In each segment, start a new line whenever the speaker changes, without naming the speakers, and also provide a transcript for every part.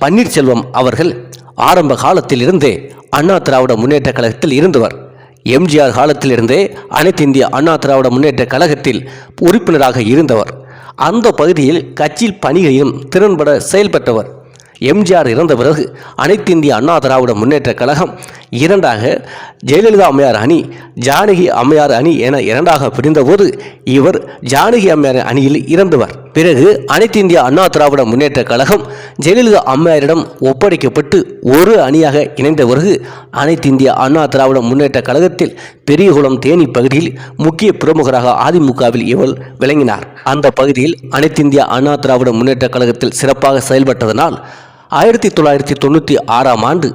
பன்னீர்செல்வம் அவர்கள் ஆரம்ப காலத்திலிருந்தே அண்ணா திராவிட முன்னேற்ற கழகத்தில் இருந்தவர். எம்ஜிஆர் காலத்திலிருந்தே அனைத்து இந்திய அண்ணா திராவிட முன்னேற்ற கழகத்தில் உறுப்பினராக இருந்தவர். அந்த பகுதியில் கட்சியில் பணிகளிலும் திறன்பட செயல்பட்டவர். எம்ஜிஆர் இறந்த பிறகு அனைத்து இந்திய அண்ணா திராவிட முன்னேற்ற கழகம் இரண்டாக ஜெயலலிதா அம்மையார் அணி ஜானகி அம்மையார் அணி என இரண்டாக பிரிந்தபோது இவர் ஜானகி அம்மையார் அணியில் இறந்தவர். பிறகு அனைத்து இந்திய அண்ணா திராவிட முன்னேற்ற கழகம் ஜெயலலிதா அம்மையாரிடம் ஒப்படைக்கப்பட்டு ஒரு அணியாக இணைந்த பிறகு அனைத்து இந்திய அண்ணா திராவிட முன்னேற்ற கழகத்தில் பெரியகுளம் தேனி பகுதியில் முக்கிய பிரமுகராக அதிமுகவில் இவள் விளங்கினார். அந்த பகுதியில் அனைத்து இந்திய அண்ணா திராவிட முன்னேற்ற கழகத்தில் சிறப்பாக செயல்பட்டதனால் ஆயிரத்தி தொள்ளாயிரத்தி தொண்ணூற்றி ஆறாம் ஆண்டு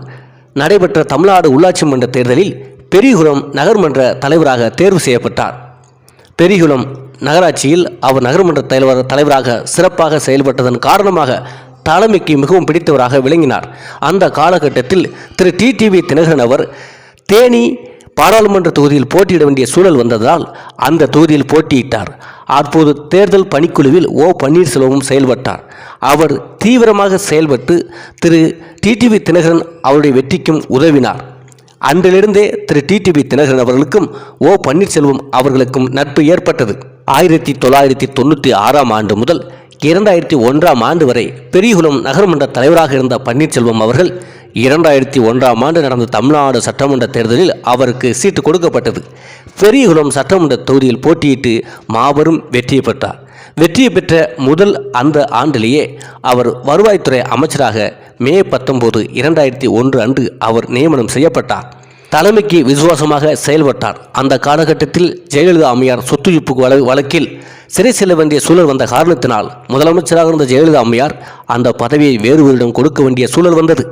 நடைபெற்ற தமிழ்நாடு உள்ளாட்சி மன்ற தேர்தலில் பெரியகுளம் நகர்மன்ற தலைவராக தேர்வு செய்யப்பட்டார். பெரியகுளம் நகராட்சியில் அவர் நகர்மன்ற தலைவர் தலைவராக சிறப்பாக செயல்பட்டதன் காரணமாக தலைமைக்கு மிகவும் பிடித்தவராக விளங்கினார். அந்த காலகட்டத்தில் திரு. டிடிவி தினகரன் அவர் தேனி பாராளுமன்ற தொகுதியில் போட்டியிட வேண்டிய சூழல் வந்ததால் அந்த தொகுதியில் போட்டியிட்டார். அப்போது தேர்தல் பணிக்குழுவில் ஓ. பன்னீர்செல்வமும் செயல்பட்டார். அவர் தீவிரமாக செயல்பட்டு திரு. டிடிவி தினகரன் அவருடைய வெற்றிக்கும் உதவினார். அன்றிலிருந்தே திரு. டிடிவி தினகரன் அவர்களுக்கும் ஓ. பன்னீர்செல்வம் அவர்களுக்கும் நட்பு ஏற்பட்டது. ஆயிரத்தி தொள்ளாயிரத்தி தொண்ணூற்றி ஆறாம் ஆண்டு முதல் இரண்டாயிரத்தி ஒன்றாம் ஆண்டு வரை பெரியகுளம் நகர்மன்ற தலைவராக இருந்த பன்னீர்செல்வம் அவர்கள் இரண்டாயிரத்தி ஒன்றாம் ஆண்டு நடந்த தமிழ்நாடு சட்டமன்ற தேர்தலில் அவருக்கு சீட்டு கொடுக்கப்பட்டது. பெரியகுளம் சட்டமன்ற தொகுதியில் போட்டியிட்டு மாபெரும் வெற்றியை பெற்றார். வெற்றியை பெற்ற முதல் அந்த ஆண்டிலேயே அவர் வருவாய்த்துறை அமைச்சராக மே பத்தொன்பது இரண்டாயிரத்தி ஒன்று அன்று அவர் நியமனம் செய்யப்பட்டார். தலைமைக்கு விசுவாசமாக செயல்பட்டார். அந்த காலகட்டத்தில் ஜெயலலிதா அம்மையார் சொத்துழிப்பு வழ வழக்கில் சிறை செல்ல வேண்டிய சூழல் வந்த காரணத்தினால் முதலமைச்சராக இருந்த ஜெயலலிதா அம்மையார் அந்த பதவியை வேறுவரிடம் கொடுக்க வேண்டிய சூழல் வந்தது.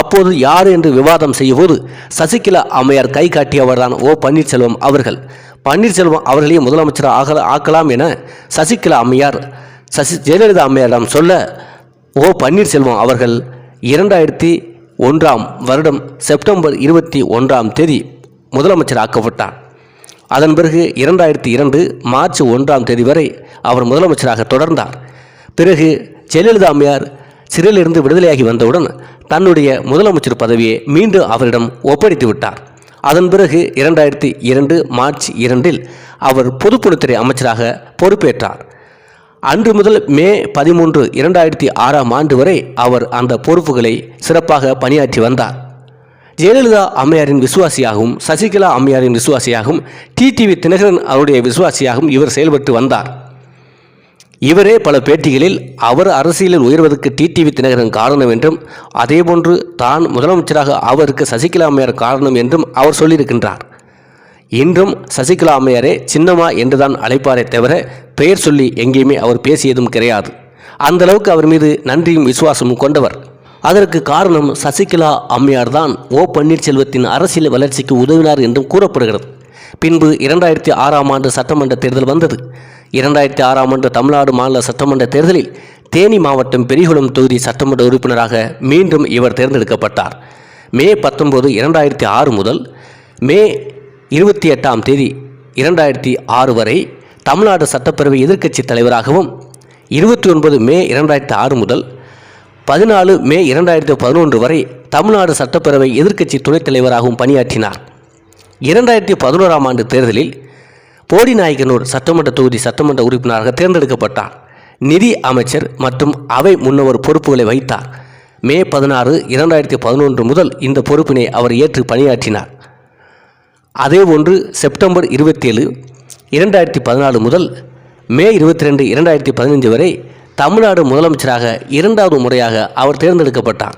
அப்போது யார் என்று விவாதம் செய்யும்போது சசிகலா அம்மையார் கை காட்டியவர்தான் ஓ பன்னீர்செல்வம் அவர்கள். பன்னீர்செல்வம் அவர்களையும் முதலமைச்சராக ஆக ஆக்கலாம் என சசிகலா அம்மையார் சசி ஜெயலலிதா அம்மையாரிடம் சொல்ல ஓ பன்னீர்செல்வம் அவர்கள் இரண்டாயிரத்தி ஒன்றாம் வருடம் செப்டம்பர் இருபத்தி ஒன்றாம் தேதி முதலமைச்சராக்கப்பட்டார் அதன் பிறகு இரண்டாயிரத்தி இரண்டு மார்ச் ஒன்றாம் தேதி வரை அவர் முதலமைச்சராக தொடர்ந்தார். பிறகு ஜெயலலிதா அம்மையார் சிறையிலிருந்து விடுதலையாகி வந்தவுடன் தன்னுடைய முதலமைச்சர் பதவியை மீண்டும் அவரிடம் ஒப்படைத்து விட்டார். அதன் பிறகு இரண்டாயிரத்தி இரண்டு மார்ச் இரண்டில் அவர் பொதுப்பணித்துறை அமைச்சராக பொறுப்பேற்றார். அன்று முதல் மே பதிமூன்று இரண்டாயிரத்தி ஆறாம் ஆண்டு வரை அவர் அந்த பொறுப்புகளை சிறப்பாக பணியாற்றி வந்தார். ஜெயலலிதா அம்மையாரின் விசுவாசியாகவும் சசிகலா அம்மையாரின் விசுவாசியாகவும் டிடிவி தினகரன் அவருடைய விசுவாசியாகவும் இவர் செயல்பட்டு வந்தார். இவரே பல பேட்டிகளில் அவர் அரசியலில் உயர்வதற்கு டிடிவி தினகரன் காரணம் என்றும் அதேபோன்று தான் முதலமைச்சராக அவருக்கு சசிகலா அம்மையார் காரணம் என்றும் அவர் சொல்லியிருக்கின்றார். இன்றும் சசிகலா அம்மையாரே சின்னம்மா என்றுதான் அழைப்பாரே தவிர பெயர் சொல்லி எங்கேயுமே அவர் பேசியதும் கிடையாது. அந்த அளவுக்கு அவர் மீது நன்றியும் விசுவாசமும் கொண்டவர். அதற்கு காரணம் சசிகலா அம்மையார் தான் ஓ பன்னீர்செல்வத்தின் அரசியல் வளர்ச்சிக்கு உதவினார் என்றும் கூறப்படுகிறது. பின்பு இரண்டாயிரத்தி ஆறாம் ஆண்டு சட்டமன்ற தேர்தல் வந்தது. இரண்டாயிரத்தி ஆறாம் ஆண்டு தமிழ்நாடு மாநில சட்டமன்ற தேர்தலில் தேனி மாவட்டம் பெரிகுளம் தொகுதி சட்டமன்ற உறுப்பினராக மீண்டும் இவர் தேர்ந்தெடுக்கப்பட்டார். மே பத்தொன்பது இரண்டாயிரத்தி ஆறு முதல் மே இருபத்தி எட்டாம் தேதி இரண்டாயிரத்தி ஆறு வரை தமிழ்நாடு சட்டப்பேரவை எதிர்க்கட்சி தலைவராகவும் இருபத்தி ஒன்பது மே இரண்டாயிரத்தி ஆறு முதல் பதினாலு மே இரண்டாயிரத்தி பதினொன்று வரை தமிழ்நாடு சட்டப்பேரவை எதிர்க்கட்சி துணைத் தலைவராகவும் பணியாற்றினார். இரண்டாயிரத்தி பதினோராம் ஆண்டு தேர்தலில் போடிநாயக்கனூர் சட்டமன்ற தொகுதி சட்டமன்ற உறுப்பினராக தேர்ந்தெடுக்கப்பட்டார். நிதி அமைச்சர் மற்றும் அவை முன்னவர் பொறுப்புகளை வைத்தார் மே பதினாறு இரண்டாயிரத்தி பதினொன்று முதல் இந்த பொறுப்பினை அவர் ஏற்று பணியாற்றினார். அதே ஒன்று செப்டம்பர் இருபத்தேழு இரண்டாயிரத்தி பதினாலு முதல் மே இருபத்தி ரெண்டு இரண்டாயிரத்தி பதினஞ்சு வரை தமிழ்நாடு முதலமைச்சராக இரண்டாவது முறையாக அவர் தேர்ந்தெடுக்கப்பட்டார்.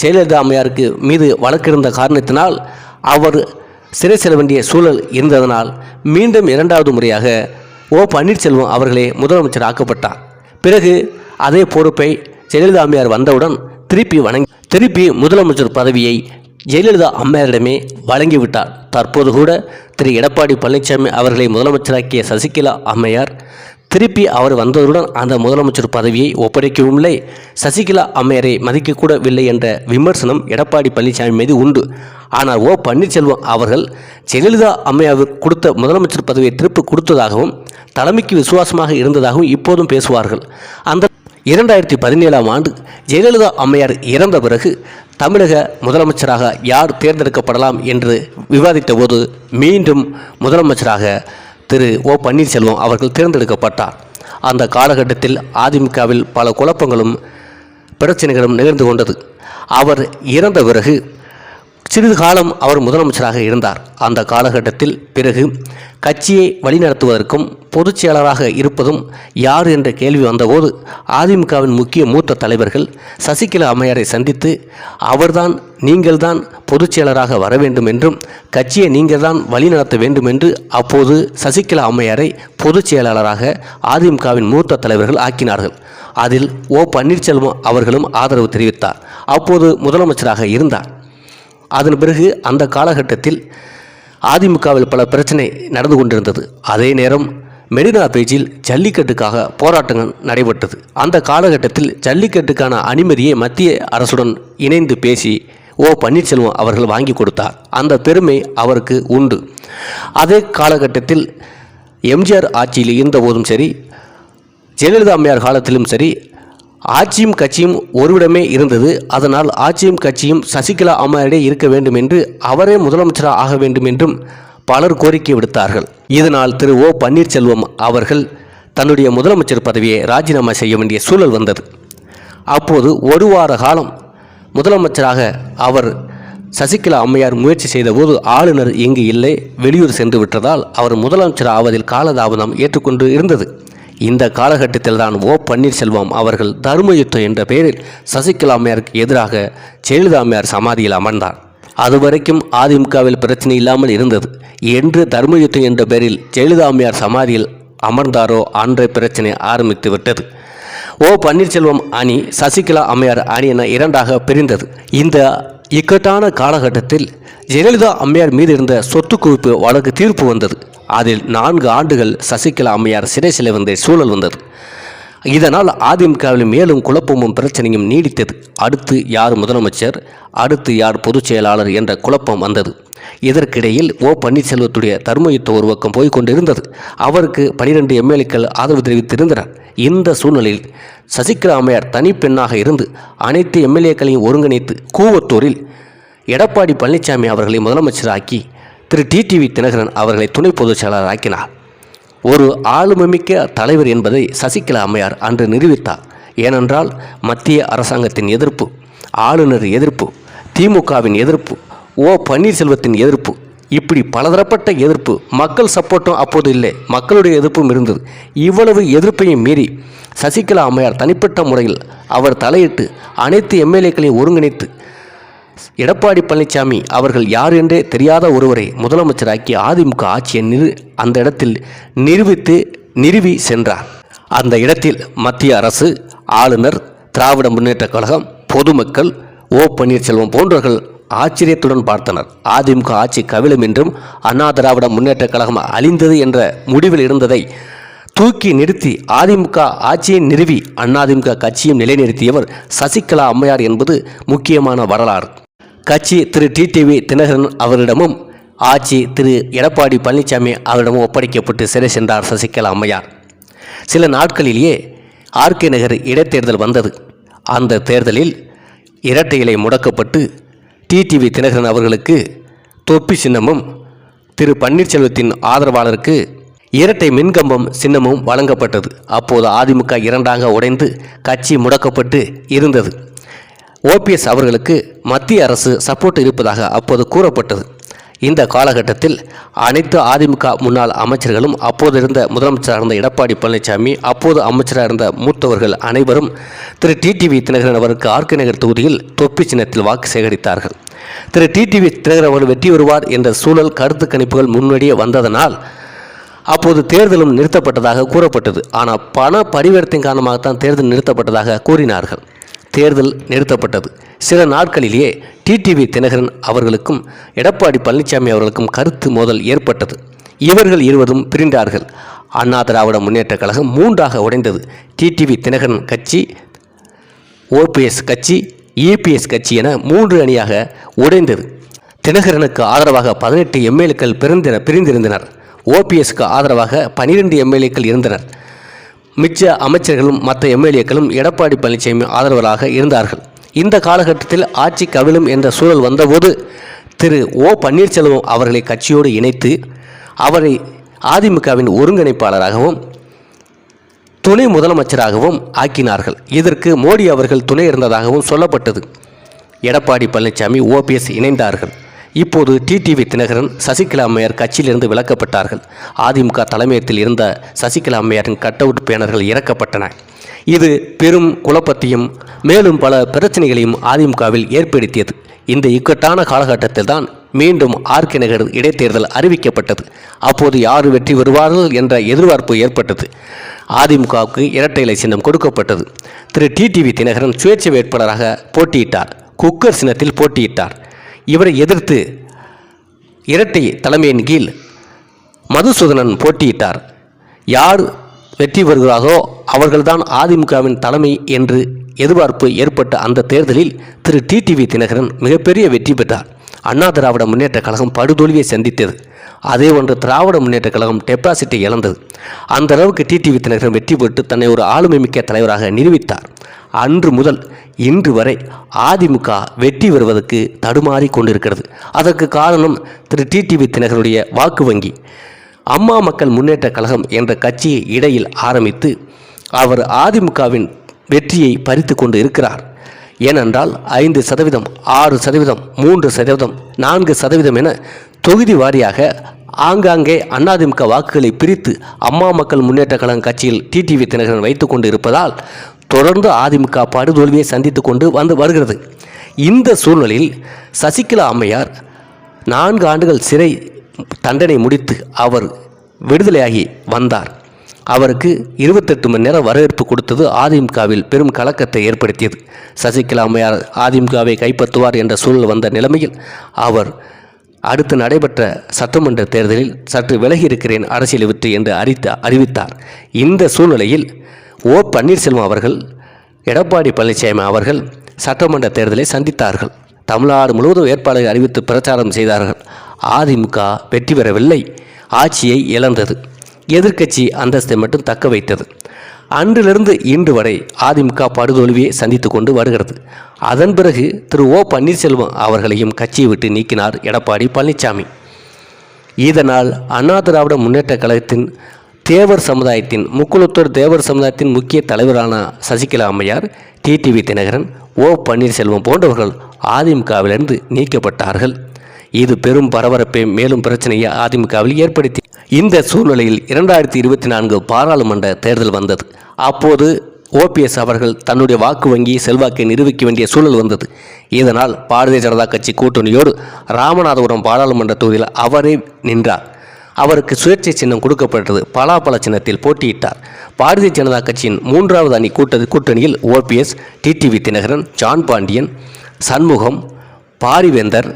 ஜெயலலிதா அம்மையாருக்கு மீது வழக்கிருந்த காரணத்தினால் அவர் சிறை செல்ல வேண்டிய சூழல் இருந்ததனால் மீண்டும் இரண்டாவது முறையாக ஓ பன்னீர்செல்வம் அவர்களே முதலமைச்சர் ஆக்கப்பட்டார். பிறகு அதே பொறுப்பை ஜெயலலிதா அம்மையார் வந்தவுடன் திருப்பி வணங்கி திருப்பி முதலமைச்சர் பதவியை ஜெயலலிதா அம்மையாரிடமே வழங்கிவிட்டார். தற்போது கூட திரு. எடப்பாடி பழனிசாமி அவர்களை முதலமைச்சராக்கிய சசிகலா அம்மையார் திருப்பி அவர் வந்ததுடன் அந்த முதலமைச்சர் பதவியை ஒப்படைக்கவும் இல்லை. சசிகலா அம்மையரை மதிக்கக்கூடவில்லை என்ற விமர்சனம் எடப்பாடி பழனிசாமி மீது உண்டு. ஆனால் ஓ. பன்னீர்செல்வம் அவர்கள் ஜெயலலிதா அம்மையார் கொடுத்த முதலமைச்சர் பதவியை திருப்பி கொடுத்ததாகவும் தலைமைக்கு விசுவாசமாக இருந்ததாகவும் இப்போதும் பேசுவார்கள். அந்த இரண்டாயிரத்தி பதினேழாம் ஆண்டு ஜெயலலிதா அம்மையார் இறந்த பிறகு தமிழக முதலமைச்சராக யார் தேர்ந்தெடுக்கப்படலாம் என்று விவாதித்த போது மீண்டும் முதலமைச்சராக திரு ஓ பன்னீர்செல்வம் அவர்கள் தேர்ந்தெடுக்கப்பட்டார். அந்த காலகட்டத்தில் அதிமுகவில் பல குழப்பங்களும் பிரச்சனைகளும் நிகழ்ந்து கொண்டது. அவர் இறந்த பிறகு சிறிது காலம் அவர் முதலமைச்சராக இருந்தார். அந்த காலகட்டத்தில் பிறகு கட்சியை வழிநடத்துவதற்கும் பொதுச் செயலராக இருப்பதும் யார் என்ற கேள்வி வந்தபோது அதிமுகவின் முக்கிய மூத்த தலைவர்கள் சசிகலா அம்மையாரை சந்தித்து அவர்தான் நீங்கள்தான் பொதுச் செயலராக வர வேண்டும் என்றும் கட்சியை நீங்கள்தான் வழிநடத்த வேண்டும் என்று அப்போது சசிகலா அம்மையாரை பொதுச் செயலாளராக அதிமுகவின் மூத்த தலைவர்கள் ஆக்கினார்கள். அதில் ஓ. பன்னீர்செல்வம் அவர்களும் ஆதரவு தெரிவித்தார். அப்போது முதலமைச்சராக இருந்தார். அதன் பிறகு அந்த காலகட்டத்தில் அதிமுகவில் பல பிரச்சனை நடந்து கொண்டிருந்தது. அதே நேரம் மெரினா பேஜில் ஜல்லிக்கட்டுக்காக போராட்டங்கள் நடைபெற்றது. அந்த காலகட்டத்தில் ஜல்லிக்கட்டுக்கான அனுமதியை மத்திய அரசுடன் இணைந்து பேசி ஓ பன்னீர்செல்வம் அவர்கள் வாங்கி கொடுத்தார். அந்த பெருமை அவருக்கு உண்டு. அதே காலகட்டத்தில் எம்ஜிஆர் ஆட்சியில் இருந்தபோதும் சரி ஜெயலலிதா அம்மையார் காலத்திலும் சரி ஆட்சியும் கட்சியும் ஒருவிடமே இருந்தது. அதனால் ஆட்சியும் கட்சியும் சசிகலா அம்மையாரிடையே இருக்க வேண்டும் என்று அவரே முதலமைச்சராக ஆக வேண்டும் என்றும் பலர் கோரிக்கை விடுத்தார்கள். இதனால் திரு ஓ பன்னீர்செல்வம் அவர்கள் தன்னுடைய முதலமைச்சர் பதவியை ராஜினாமா செய்ய வேண்டிய சூழல் வந்தது. அப்போது ஒரு வார காலம் முதலமைச்சராக அவர் சசிகலா அம்மையார் முயற்சி செய்தபோது ஆளுநர் இங்கு இல்லை வெளியூர் சென்று விட்டதால் அவர் முதலமைச்சர் ஆவதில் காலதாமதம் ஏற்றுக்கொண்டு இருந்தது. இந்த காலகட்டத்தில் தான் ஓ பன்னீர்செல்வம் அவர்கள் தர்மயுத்தம் என்ற பெயரில் சசிகலா அம்மையாருக்கு எதிராக ஜெயலலிதாமையார் சமாதியில் அமர்ந்தார். அதுவரைக்கும் அதிமுகவில் பிரச்சனை இல்லாமல் இருந்தது. என்று தர்மயுத்தம் என்ற பெயரில் ஜெயலலிதாமையார் சமாதியில் அமர்ந்தாரோ அன்றைய பிரச்சனை ஆரம்பித்து விட்டது. ஓ பன்னீர்செல்வம் அணி சசிகலா அம்மையார் அணி என இரண்டாக பிரிந்தது. இந்த இக்கட்டான காலகட்டத்தில் ஜெயலலிதா அம்மையார் மீது இருந்த சொத்து குவிப்பு வழக்கு தீர்ப்பு வந்தது. அதில் நான்கு ஆண்டுகள் சசிகலா அம்மையார் சிறை செல்ல வந்த சூழல் வந்தது. இதனால் அதிமுகவில் மேலும் குழப்பமும் பிரச்சனையும் நீடித்தது. அடுத்து யார் முதலமைச்சர் அடுத்து யார் பொதுச் செயலாளர் என்ற குழப்பம் வந்தது. இதற்கிடையில் ஓ பன்னீர்செல்வத்துடைய தர்மயுத்த ஒரு பக்கம் கொண்டிருந்தது. அவருக்கு பனிரெண்டு எம்எல்ஏக்கள் ஆதரவு தெரிவித்திருந்தனர். இந்த சூழ்நிலையில் சசிகலா அம்மையார் தனிப்பெண்ணாக இருந்து அனைத்து எம்எல்ஏக்களையும் ஒருங்கிணைத்து கூவத்தூரில் எடப்பாடி பழனிசாமி அவர்களை முதலமைச்சராக்கி திரு டிடிவி தினகரன் அவர்களை துணை பொதுச் செயலாளர் ஆக்கினார். ஒரு ஆளுமைமிக்க தலைவர் என்பதை சசிகலா அம்மையார் அன்று நிரூபித்தார். ஏனென்றால் மத்திய அரசாங்கத்தின் எதிர்ப்பு ஆளுநர் எதிர்ப்பு திமுகவின் எதிர்ப்பு ஓ பன்னீர்செல்வத்தின் எதிர்ப்பு இப்படி பலதரப்பட்ட எதிர்ப்பு மக்கள் சப்போர்ட்டும் அப்போது இல்லை மக்களுடைய எதிர்ப்பும் இருந்தது. இவ்வளவு எதிர்ப்பையும் மீறி சசிகலா அம்மையார் தனிப்பட்ட முறையில் அவர் தலையிட்டு அனைத்து எம்எல்ஏக்களையும் ஒருங்கிணைத்து எடப்பாடி பழனிசாமி அவர்கள் யார் என்றே தெரியாத ஒருவரை முதலமைச்சராக்கி அதிமுக ஆட்சியை நிறு அந்த இடத்தில் நிரூபித்து நிறுவி சென்றார். அந்த இடத்தில் மத்திய அரசு ஆளுநர் திராவிட முன்னேற்றக் கழகம் பொதுமக்கள் ஓ பன்னீர்செல்வம் போன்றவர்கள் ஆச்சரியத்துடன் பார்த்தனர். அதிமுக ஆட்சி கவிழும் என்றும் அண்ணா திராவிட முன்னேற்றக் கழகம் அழிந்தது என்ற முடிவில் இருந்ததை தூக்கி நிறுத்தி அதிமுக ஆட்சியை நிறுவி அதிமுக கட்சியும் நிலைநிறுத்தியவர் சசிகலா அம்மையார் என்பது முக்கியமான வரலாறு. கட்சி திரு டிடிவி தினகரன் அவரிடமும் ஆட்சி திரு எடப்பாடி பழனிசாமி அவரிடமும் ஒப்படைக்கப்பட்டு சிறை சென்றார் சசிகலா அம்மையார். சில நாட்களிலேயே ஆர்கே நகர் இடைத்தேர்தல் வந்தது. அந்த தேர்தலில் இரட்டை இலை முடக்கப்பட்டு டிடிவி தினகரன் அவர்களுக்கு தொப்பி சின்னமும் திரு பன்னீர்செல்வத்தின் ஆதரவாளருக்கு இரட்டை மின்கம்பம் சின்னமும் வழங்கப்பட்டது. அப்போது அதிமுக இரண்டாக உடைந்து கட்சி முடக்கப்பட்டு இருந்தது. ஓபிஎஸ் அவர்களுக்கு மத்திய அரசு சப்போர்ட் இருப்பதாக அப்போது கூறப்பட்டது. இந்த காலகட்டத்தில் அனைத்து அதிமுக முன்னாள் அமைச்சர்களும் அப்போது இருந்த முதலமைச்சராக இருந்த எடப்பாடி பழனிசாமி அப்போது அமைச்சராக இருந்த மூத்தவர்கள் அனைவரும் திரு டிடிவி தினகரன் அவருக்கு ஆர்கே நகர் தொகுதியில் தொப்பி சின்னத்தில் வாக்கு சேகரித்தார்கள். திரு டிடிவி தினகரன் அவர்கள் வெற்றி வருவார் என்ற சூழல் கருத்து கணிப்புகள் முன்னடியே வந்ததனால் அப்போது தேர்தலும் நிறுத்தப்பட்டதாக கூறப்பட்டது. ஆனால் பண பரிவர்த்தனை காரணமாகத்தான் தேர்தல் நிறுத்தப்பட்டதாக கூறினார்கள். தேர்தல் நிறுத்தப்பட்டது. சில நாட்களிலேயே டிடிவி தினகரன் அவர்களுக்கும் எடப்பாடி பழனிசாமி அவர்களுக்கும் கருத்து மோதல் ஏற்பட்டது. இவர்கள் இருவரும் பிரிந்தார்கள். அண்ணா திராவிட முன்னேற்றக் கழகம் மூன்றாக உடைந்தது. டிடிவி தினகரன் கட்சி ஓபிஎஸ் கட்சி இபிஎஸ் கட்சி என மூன்று அணியாக உடைந்தது. தினகரனுக்கு ஆதரவாக பதினெட்டு எம்எல்ஏக்கள் பிரிந்தின பிரிந்திருந்தனர். ஓபிஎஸ்க்கு ஆதரவாக பனிரெண்டு எம்எல்ஏக்கள் இருந்தனர். மிச்ச அமைச்சர்களும் மற்ற எம்எல்ஏக்களும் எடப்பாடி பழனிசாமி ஆதரவராக இருந்தார்கள். இந்த காலகட்டத்தில் ஆட்சி கவிழும் என்ற சூழல் வந்தபோது திரு ஓ பன்னீர்செல்வம் அவர்களை கட்சியோடு இணைத்து அவரை அதிமுகவின் ஒருங்கிணைப்பாளராகவும் துணை முதலமைச்சராகவும் ஆக்கினார்கள். இதற்கு மோடி அவர்கள் துணை இருந்ததாகவும் சொல்லப்பட்டது. எடப்பாடி பழனிசாமி ஓபிஎஸ் இணைந்தார்கள். இப்போது டிடிவி தினகரன் சசிகலா அம்மையார் கட்சியிலிருந்து விலக்கப்பட்டார்கள். அதிமுக தலைமையத்தில் இருந்த சசிகலா அம்மையாரின் கட் அவுட் பேனர்கள் இறக்கப்பட்டன. இது பெரும் குழப்பத்தையும் மேலும் பல பிரச்சனைகளையும் அதிமுகவில் ஏற்படுத்தியது. இந்த இக்கட்டான காலகட்டத்தில் தான் மீண்டும் ஆர்கே நகர் இடைத்தேர்தல் அறிவிக்கப்பட்டது. அப்போது யார் வெற்றி வருவார்கள் என்ற எதிர்பார்ப்பு ஏற்பட்டது. அதிமுகவுக்கு இரட்டை இலை சின்னம் கொடுக்கப்பட்டது. திரு டிடிவி தினகரன் சுயேட்சை வேட்பாளராக போட்டியிட்டார். குக்கர் சின்னத்தில் போட்டியிட்டார். இவரை எதிர்த்து இரட்டை தலைமையின் கீழ் மதுசூதனன் போட்டியிட்டார். யார் வெற்றி பெறுகிறாரோ அவர்கள்தான் அதிமுகவின் தலைமை என்று எதிர்பார்ப்பு ஏற்பட்ட அந்த தேர்தலில் திரு டிடிவி தினகரன் மிகப்பெரிய வெற்றி பெற்றார். அண்ணா திராவிட முன்னேற்ற கழகம் படுதோல்வியை சந்தித்தது. அதே ஒன்று திராவிட முன்னேற்ற கழகம் டெபாசிட்டை இழந்தது. அந்த அளவுக்கு டிடிவி தினகரன் வெற்றி பெற்று தன்னை ஒரு ஆளுமை மிக்க தலைவராக நிரூபித்தார். அன்று முதல் இன்று வரை அதிமுக வெற்றி வருவதற்கு தடுமாறி கொண்டிருக்கிறது. அதற்கு காரணம் திரு. டிடிவி தினகருடைய வாக்கு வங்கி. அம்மா மக்கள் முன்னேற்ற கழகம் என்ற கட்சியை இடையில் ஆரம்பித்து அவர் அதிமுகவின் வெற்றியை பறித்து கொண்டு இருக்கிறார். ஏனென்றால் ஐந்து சதவீதம் ஆறு சதவீதம் மூன்று சதவீதம் நான்கு சதவீதம் என தொகுதி வாரியாக ஆங்காங்கே அதிமுக வாக்குகளை பிரித்து அம்மா மக்கள் முன்னேற்ற கழகம் கட்சியில் டிடிவி தினகரன் வைத்துக் கொண்டு இருப்பதால் தொடர்ந்து அதிமுக படுதோல்வியை சந்தித்து கொண்டு வந்து வருகிறது. இந்த சூழ்நிலையில் சசிகலா அம்மையார் நான்கு ஆண்டுகள் சிறை தண்டனை முடித்து அவர் விடுதலையாகி வந்தார். அவருக்கு இருபத்தெட்டு மணி நேரம் வரவேற்பு கொடுத்தது அதிமுகவில் பெரும் கலக்கத்தை ஏற்படுத்தியது. சசிகலா அம்மையார் அதிமுகவை கைப்பற்றுவார் என்ற சூழல் வந்த நிலைமையில் அவர் அடுத்து நடைபெற்ற சட்டமன்ற தேர்தலில் சற்று விலகி இருக்கிறேன் அரசியலை விட்டு என்று அறித்த அறிவித்தார். இந்த சூழ்நிலையில் ஓ பன்னீர்செல்வம் அவர்கள் எடப்பாடி பழனிசாமி அவர்கள் சட்டமன்ற தேர்தலை சந்தித்தார்கள். தமிழ்நாடு முழுவதும் வேட்பாளரை அறிவித்து பிரச்சாரம் செய்தார்கள். அதிமுக வெற்றி பெறவில்லை. ஆட்சியை இழந்தது. எதிர்க்கட்சி அந்தஸ்தை மட்டும் தக்க வைத்தது. அன்றிலிருந்து இன்று வரை அதிமுக படுதோல்வியை சந்தித்து கொண்டு வருகிறது. அதன் பிறகு திரு ஓ பன்னீர்செல்வம் அவர்களையும் கட்சியை விட்டு நீக்கினார் எடப்பாடி பழனிசாமி இதனால் அண்ணா திராவிட முன்னேற்ற கழகத்தின் தேவர் சமுதாயத்தின் முக்குளத்தூர் தேவர் சமுதாயத்தின் முக்கிய தலைவரான சசிகலா அம்மையார் டிடிவி தினகரன் ஓ பன்னீர்செல்வம் போன்றவர்கள் அதிமுகவிலிருந்து நீக்கப்பட்டார்கள். இது பெரும் பரபரப்பை மேலும் பிரச்சனையை அதிமுகவில் ஏற்படுத்தி இந்த சூழ்நிலையில் இரண்டாயிரத்தி இருபத்தி நான்கு பாராளுமன்ற தேர்தல் வந்தது. அப்போது ஓபிஎஸ் அவர்கள் தன்னுடைய வாக்கு வங்கி செல்வாக்கை நிரூபிக்க வேண்டிய சூழல் வந்தது. இதனால் பாரதிய ஜனதா கட்சி கூட்டணியோடு ராமநாதபுரம் பாராளுமன்ற தொகுதியில் அவரே நின்றார். அவருக்கு சுயேட்சை சின்னம் கொடுக்கப்பட்டது. பலாபல சின்னத்தில் போட்டியிட்டார். பாரதிய ஜனதா கட்சியின் மூன்றாவது அணி கூட்டது கூட்டணியில் OPS TTV Dhinakaran John Pandian Shanmugam Parivendhar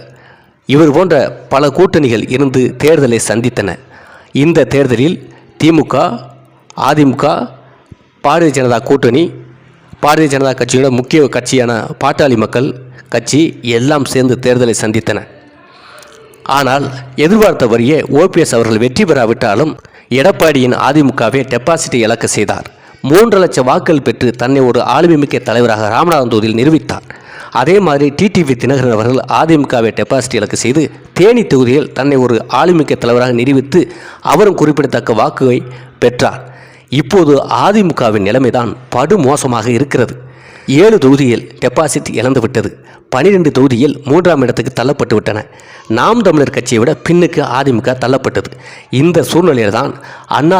இவர் போன்ற பல கூட்டணிகள் இருந்து தேர்தலை சந்தித்தன. இந்த தேர்தலில் திமுக அதிமுக பாரதிய ஜனதா கூட்டணி பாரதிய ஜனதா கட்சியோட முக்கிய கட்சியான பாட்டாளி மக்கள் கட்சி எல்லாம் சேர்ந்து தேர்தலை சந்தித்தன. ஆனால் எதிர்பார்த்த வரியே ஓபிஎஸ் அவர்கள் வெற்றி பெறாவிட்டாலும் எடப்பாடியின் அதிமுகவை டெபாசிட்டை இழக்க செய்தார். மூன்று லட்சம் வாக்குகள் பெற்று தன்னை ஒரு ஆளுமைமிக்க தலைவராக ராமநாதன் தொகுதியில் நிரூபித்தார். அதே மாதிரி டிடிவி தினகரன் அவர்கள் அதிமுகவை டெபாசிட் இலக்கு செய்து தேனி தொகுதியில் தன்னை ஒரு ஆளுமிக்க தலைவராக நிரூபித்து அவரும் குறிப்பிடத்தக்க வாக்குவை பெற்றார். இப்போது அதிமுகவின் நிலைமைதான் படுமோசமாக இருக்கிறது. ஏழு தொகுதியில் டெபாசிட் இழந்துவிட்டது. பனிரெண்டு தொகுதியில் மூன்றாம் இடத்துக்கு தள்ளப்பட்டு விட்டன. நாம் தமிழர் கட்சியை விட பின்னுக்கு அதிமுக தள்ளப்பட்டது. இந்த சூழ்நிலையில் தான்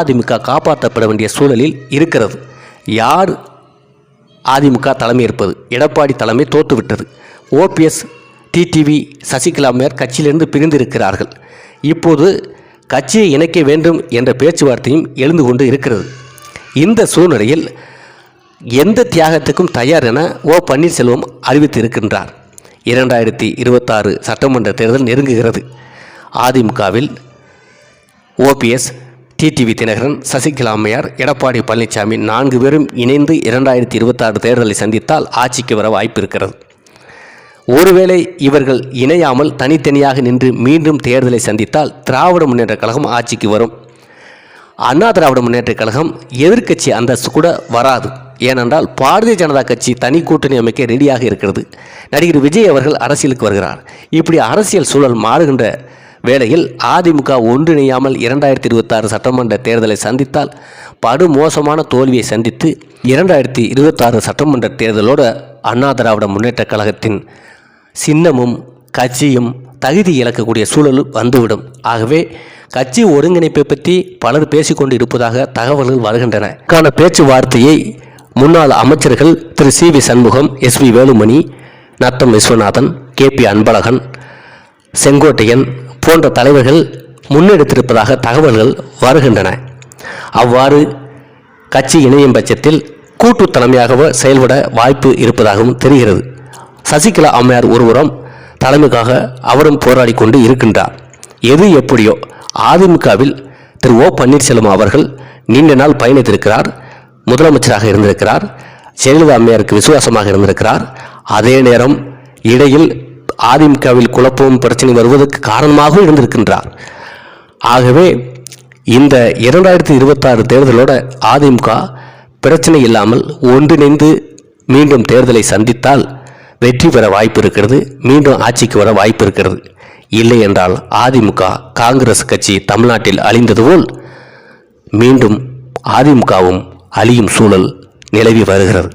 அதிமுக காப்பாற்றப்பட வேண்டிய சூழலில் இருக்கிறது. யார் அதிமுக தலைமை இருப்பது எடப்பாடி தலைமை தோற்றுவிட்டது ஓபிஎஸ் டிடிவி சசிகலா மேர் கட்சியிலிருந்து பிரிந்திருக்கிறார்கள். இப்போது கட்சியை இணைக்க வேண்டும் என்ற பேச்சுவார்த்தையும் எழுந்து கொண்டு இருக்கிறது. இந்த சூழ்நிலையில் எந்த தியாகத்துக்கும் தயார் என ஓ பன்னீர்செல்வம் அறிவித்திருக்கின்றார். இரண்டாயிரத்தி இருபத்தாறு சட்டமன்ற தேர்தல் நெருங்குகிறது. அதிமுகவில் ஓபிஎஸ் டிடிவி தினகரன் சசிகலா அம்மையார் எடப்பாடி பழனிசாமி நான்கு பேரும் இணைந்து இரண்டாயிரத்தி இருபத்தாறு தேர்தலை சந்தித்தால் ஆட்சிக்கு வர வாய்ப்பு இருக்கிறது ஒருவேளை இவர்கள் இணையாமல் தனித்தனியாக நின்று மீண்டும் தேர்தலை சந்தித்தால் திராவிட முன்னேற்ற கழகம் ஆட்சிக்கு வரும். அண்ணா திராவிட முன்னேற்றக் கழகம் எதிர்க்கட்சி அந்தஸ்து கூட வராது. ஏனென்றால் பாரதிய ஜனதா கட்சி தனி கூட்டணி அமைக்க ரெடியாக இருக்கிறது. நடிகர் விஜய் அவர்கள் அரசியலுக்கு வருகிறார். இப்படி அரசியல் சூழல் மாறுகின்ற வேளையில் அதிமுக ஒன்றிணையாமல் இரண்டாயிரத்தி இருபத்தாறு சட்டமன்ற தேர்தலை சந்தித்தால் படு மோசமான தோல்வியை சந்தித்து இரண்டாயிரத்தி இருபத்தாறு சட்டமன்ற தேர்தலோடு அண்ணா திராவிட முன்னேற்றக் கழகத்தின் சின்னமும் கட்சியும் தகுதி இழக்கக்கூடிய சூழல் வந்துவிடும். ஆகவே கட்சி ஒருங்கிணைப்பை பற்றி பலர் பேசிக்கொண்டு இருப்பதாக தகவல்கள் வருகின்றன. கான பேச்சுவார்த்தையை முன்னாள் அமைச்சர்கள் Thiru C V Shanmugam S V Velumani Natham Viswanathan K P Anbazhagan Sengottaiyan போன்ற தலைவர்கள் முன்னெடுத்திருப்பதாக தகவல்கள் வருகின்றன. அவ்வாறு கட்சி இணையும் பட்சத்தில் கூட்டு தலைமையாகவோ செயல்பட வாய்ப்பு இருப்பதாகவும் தெரிகிறது. சசிகலா அம்மையார் ஒருவரும் தலைமைக்காக அவரும் போராடி கொண்டு இருக்கின்றார். எது எப்படியோ அதிமுகவில் திரு ஓ பன்னீர்செல்வம் அவர்கள் நீண்ட நாள் பயணித்திருக்கிறார். முதலமைச்சராக இருந்திருக்கிறார். ஜெயலலிதா அம்மையாருக்கு விசுவாசமாக இருந்திருக்கிறார். அதே நேரம் இடையில் அதிமுகவில் குழப்பமும் பிரச்சனை வருவதற்கு காரணமாகவும் இருந்திருக்கின்றார். ஆகவே இந்த இரண்டாயிரத்தி இருபத்தாறு தேர்தலோட அதிமுக பிரச்சனை இல்லாமல் ஒன்றிணைந்து மீண்டும் தேர்தலை சந்தித்தால் வெற்றி பெற வாய்ப்பு இருக்கிறது மீண்டும் ஆட்சிக்கு வர வாய்ப்பு இருக்கிறது. இல்லை என்றால் அதிமுக காங்கிரஸ் கட்சி தமிழ்நாட்டில் அழிந்தது போல் மீண்டும் அதிமுகவும் அழியும் சூழல் நிலவி வருகிறது.